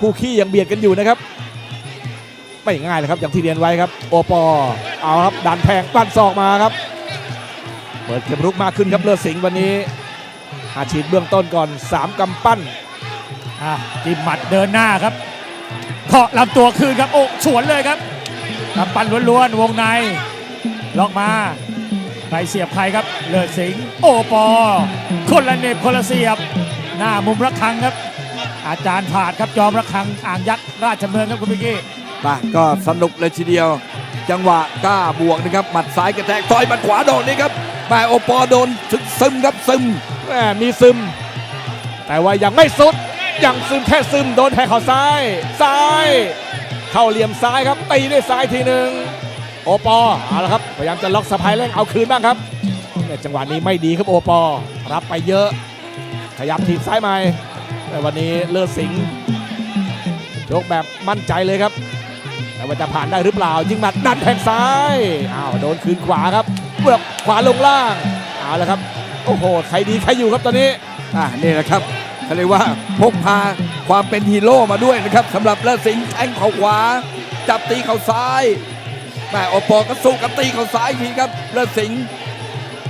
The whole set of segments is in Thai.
คู่ขี้ยังเบียดกันอยู่นะครับ ไม่ง่ายเลยครับอย่างที่เรียนไว้ครับ โอปอเอาครับดันแทงปั้นศอกมาครับ เปิดเกมรุกมากขึ้นครับเลือดสิงห์วันนี้อาชีพเบื้องต้นก่อน 3กำปั้นอะจิ้มหมัดเดินหน้าครับเคาะลำตัวคืนครับโอ้สวนเลยครับกำปั้นล้วนๆวงในล็อกมาใครเสียบใครครับ เลิศสิงห์โอปอ คนละเน็บคนละเสียบ หน้ามุมระฆังครับ อาจารย์ผาดครับจอมระฆังอ่างยักษ์ราชเมืองครับคุณพิกกี้มาก็สนุกเลยทีเดียว จังหวะกล้าบวกนะครับหมัดซ้ายกระแทกต่อยหมัดขวาโดนนี่ครับแม่โอปอโดนซึซึมครับซึมแหม่มีซึม แต่ว่ายังไม่สุดยังซึมแค่ซึมโดนแทงเข่าซ้าย ซ้าย เข้าเหลี่ยมซ้ายครับตีด้วยซ้ายทีหนึ่งโอปอเอาละครับพยายามจะล็อกสะพายเร่งเอาคืนบ้างครับเนี่ยจังหวะนี้ไม่ดีครับโอปอรับไปเยอะ ขยับทีบซ้ายใหม่ แต่วันนี้เลิศสิงห์ยกแบบมั่นใจเลยครับ แต่ว่าจะผ่านได้หรือเปล่ายิงหมัดดันแทงซ้ายอ้าวโดนคืนขวาครับเบือกขวาลงล่างเอาละครับโอ้โหใครดีใครอยู่ครับตอนนี้อะนี่แหละครับเขาเรียกว่าพกพาความเป็นฮีโร่มาด้วยนะครับสำหรับเลิศสิงห์แทงเข่าขวา จับตีเข่าซ้ายแม่โอปอก็สู้กับตีเข่าซ้ายอีกทีครับเลิศสิงห์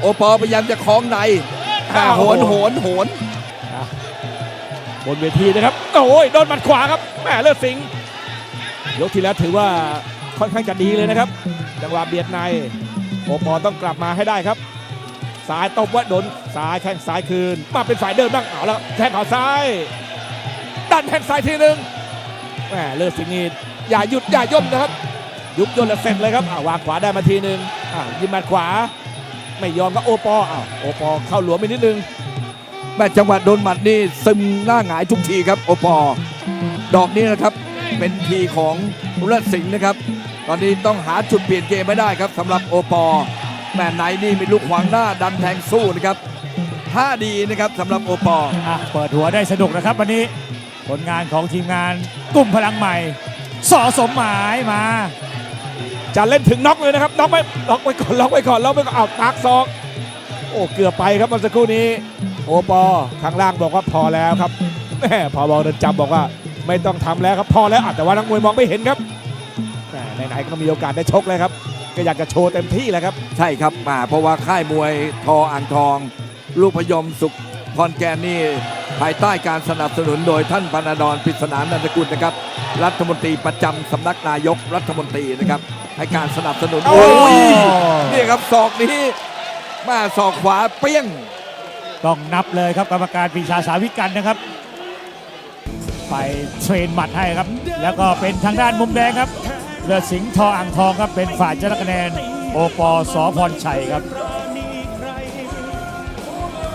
โอปอพยายามจะคล้องในอะโหนโหนโหน บนเวทีนะครับโอ้ยโดนหมัดขวาครับแหม่เลิศสิงห์ยกที่แล้วถือว่าค่อนข้างจะดีเลยนะครับ จังหวะเบียดในโอปอต้องกลับมาให้ได้ครับซ้ายตบว่าโดนซ้ายแข้งซ้ายคืน มาเป็นฝ่ายเดินบ้างเอาแล้วแทงเขาซ้ายดันแทงซ้ายทีหนึ่งแหมเลิศสิงห์นี่อย่าหยุดอย่าย่นนะครับ ยุบย่นแล้วเสร็จเลยครับอ่าวางขวาได้มาทีหนึ่งยิงหมัดขวา ไม่ยอมก็โอปออ้าวโอปอเข้าหลวมไปนิดนึง แม่จังหวะโดนหมัดนี่ซึมหน้าหงายทุกทีครับ โอปอ ดอกนี้นะครับเป็นทีของเลิศสิงห์นะครับ ตอนนี้ต้องหาจุดเปลี่ยนเกมไม่ได้ครับสำหรับโอปอแม่ไหนนี่มีลูกขวางหน้าดันแทงสู้นะครับท่าดีนะครับสำหรับโอปออะเปิดหัวได้สนุกนะครับวันนี้ผลงานของทีมงานกลุ่มพลังใหม่สอสมหมายมา จะเล่นถึงน็อกเลยนะครับน็อกไว้ล็อกไว้ก่อนล็อกไว้ก่อนล็อกไว้ก่อนเอาปักซอก โอ้เกือบไปครับเมื่อสักครู่นี้โอปอข้างล่างบอกว่าพอแล้วครับแม่พอบอกเดินจำบอกว่าไม่ต้องทำแล้วครับพอแล้วอะแต่ว่านักมวยมองไม่เห็นครับแหม่ไหนๆก็มีโอกาสได้ชกเลยครับ ก็อยากจะโชว์เต็มที่แหละครับ ใช่ครับมาเพราะว่าค่ายมวยทออ่างทอง ลูกพยมสุขพรแกนนี่ภายใต้การสนับสนุนโดยท่านปนดรปริศนานันทกุลนะครับ รัฐมนตรีประจำสำนักนายกรัฐมนตรีนะครับ ให้การสนับสนุนโอ้โอ้ยยนี่ครับศอกนี้ มาศอกขวาเปี้ยง ต้องนับเลยครับกรรมการปีชาสาวิกันนะครับ ไปเทรนหมัดให้ครับ แล้วก็เป็นทางด้านมุมแดงครับเลือดสิงห์ทออ่างทองครับเป็นฝ่ายชนะคะแนนโอปอสอพรชัยครับ